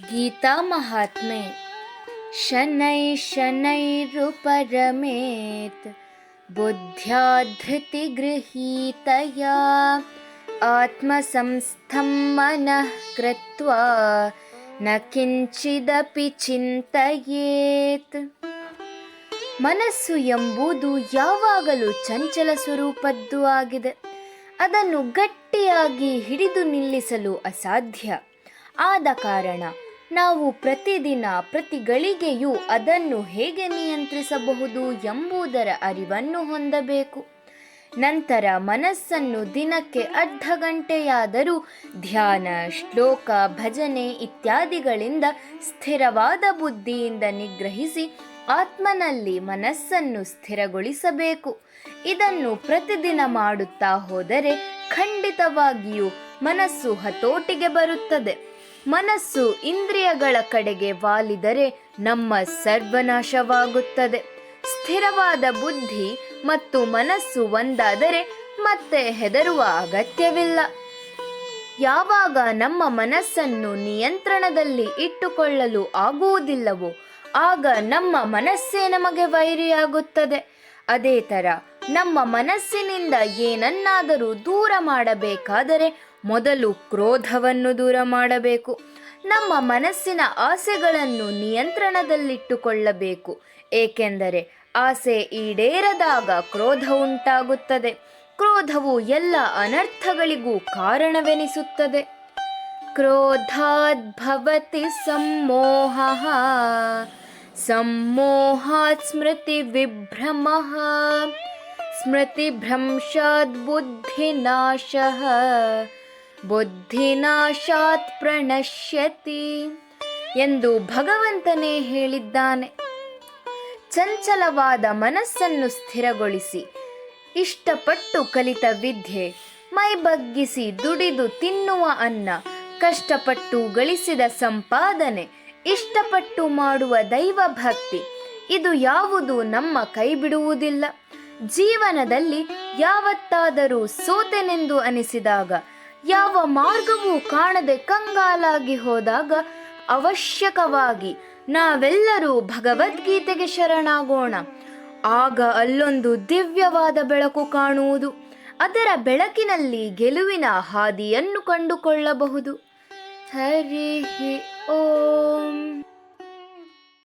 गीता महात्मे शनैः शनैरुपरमेत् बुद्ध्या धृतिगृहीतया आत्मसंस्थं मनः कृत्वा न ಕಿಂಚಿದಪಿ ಚಿಂತೆಯೇತ್ ಮನಸ್ಸು ಎಂಬುದು ಯಾವಾಗಲೂ ಚಂಚಲ ಸ್ವರೂಪದ್ದು ಆಗಿದೆ ಅದನ್ನು ಗಟ್ಟಿಯಾಗಿ ಹಿಡಿದು ನಿಲ್ಲಿಸಲು ಅಸಾಧ್ಯ ಆದ ಕಾರಣ ನಾವು ಪ್ರತಿದಿನ ಪ್ರತಿ ಗಳಿಗೆಯೂ ಅದನ್ನು ಹೇಗೆ ನಿಯಂತ್ರಿಸಬಹುದು ಎಂಬುದರ ಅರಿವನ್ನು ಹೊಂದಬೇಕು. ನಂತರ ಮನಸ್ಸನ್ನು ದಿನಕ್ಕೆ ಅರ್ಧ ಗಂಟೆಯಾದರೂ ಧ್ಯಾನ, ಶ್ಲೋಕ, ಭಜನೆ ಇತ್ಯಾದಿಗಳಿಂದ ಸ್ಥಿರವಾದ ಬುದ್ಧಿಯಿಂದ ನಿಗ್ರಹಿಸಿ ಆತ್ಮನಲ್ಲಿ ಮನಸ್ಸನ್ನು ಸ್ಥಿರಗೊಳಿಸಬೇಕು. ಇದನ್ನು ಪ್ರತಿದಿನ ಮಾಡುತ್ತಾ ಹೋದರೆ ಖಂಡಿತವಾಗಿಯೂ ಮನಸ್ಸು ಹತೋಟಿಗೆ ಬರುತ್ತದೆ. ಮನಸ್ಸು ಇಂದ್ರಿಯಗಳ ಕಡೆಗೆ ವಾಲಿದರೆ ನಮ್ಮ ಸರ್ವನಾಶವಾಗುತ್ತದೆ. ಸ್ಥಿರವಾದ ಬುದ್ಧಿ ಮತ್ತು ಮನಸ್ಸು ಒಂದಾದರೆ ಮತ್ತೆ ಹೆದರುವ ಅಗತ್ಯವಿಲ್ಲ. ಯಾವಾಗ ನಮ್ಮ ಮನಸ್ಸನ್ನು ನಿಯಂತ್ರಣದಲ್ಲಿ ಇಟ್ಟುಕೊಳ್ಳಲು ಆಗುವುದಿಲ್ಲವೋ, ಆಗ ನಮ್ಮ ಮನಸ್ಸೇ ನಮಗೆ ವೈರಿಯಾಗುತ್ತದೆ. ಅದೇ ಥರ ನಮ್ಮ ಮನಸ್ಸಿನಿಂದ ಏನನ್ನಾದರೂ ದೂರ ಮಾಡಬೇಕಾದರೆ ಮೊದಲು ಕ್ರೋಧವನ್ನು ದೂರ ಮಾಡಬೇಕು. ನಮ್ಮ ಮನಸ್ಸಿನ ಆಸೆಗಳನ್ನು ನಿಯಂತ್ರಣದಲ್ಲಿಟ್ಟುಕೊಳ್ಳಬೇಕು. ಏಕೆಂದರೆ ಆಸೆ ಈಡೇರದಾಗ ಕ್ರೋಧ ಉಂಟಾಗುತ್ತದೆ. ಕ್ರೋಧವು ಎಲ್ಲ ಅನರ್ಥಗಳಿಗೂ ಕಾರಣವೆನಿಸುತ್ತದೆ. ಕ್ರೋಧಾದ್ಭವತಿ ಸಮ್ಮೋಹ, ಸಮ್ಮೋಹಾತ್ ಸ್ಮೃತಿ ವಿಭ್ರಮ ಸ್ಮೃತಿಭ್ರಂಶಾತ್ ಬುದ್ಧಿನಾಶ ಬುದ್ಧಿನಾಶಾತ್ ಪ್ರಣಶ್ಯತಿ ಎಂದು ಭಗವಂತನೇ ಹೇಳಿದ್ದಾನೆ. ಚಂಚಲವಾದ ಮನಸ್ಸನ್ನು ಸ್ಥಿರಗೊಳಿಸಿ, ಇಷ್ಟಪಟ್ಟು ಕಲಿತ ವಿದ್ಯೆ, ಮೈ ಬಗ್ಗಿಸಿ ದುಡಿದು ತಿನ್ನುವ ಅನ್ನ, ಕಷ್ಟಪಟ್ಟು ಗಳಿಸಿದ ಸಂಪಾದನೆ, ಇಷ್ಟಪಟ್ಟು ಮಾಡುವ ದೈವ ಭಕ್ತಿ, ಇದು ಯಾವುದು ನಮ್ಮ ಕೈ ಬಿಡುವುದಿಲ್ಲ ಜೀವನದಲ್ಲಿ ಯಾವತ್ತಾದರೂ ಸೋತೆನೆಂದು ಅನಿಸಿದಾಗ ಯಾವ ಮಾರ್ಗವೂ ಕಾಣದೆ ಕಂಗಾಲಾಗಿ ಹೋದಾಗ ಅವಶ್ಯಕವಾಗಿ ನಾವೆಲ್ಲರೂ ಭಗವದ್ಗೀತೆಗೆ ಶರಣಾಗೋಣ. ಆಗ ಅಲ್ಲೊಂದು ದಿವ್ಯವಾದ ಬೆಳಕು ಕಾಣುವುದು. ಅದರ ಬೆಳಕಿನಲ್ಲಿ ಗೆಲುವಿನ ಹಾದಿಯನ್ನು ಕಂಡುಕೊಳ್ಳಬಹುದು. ಹರಿ ಓಂ.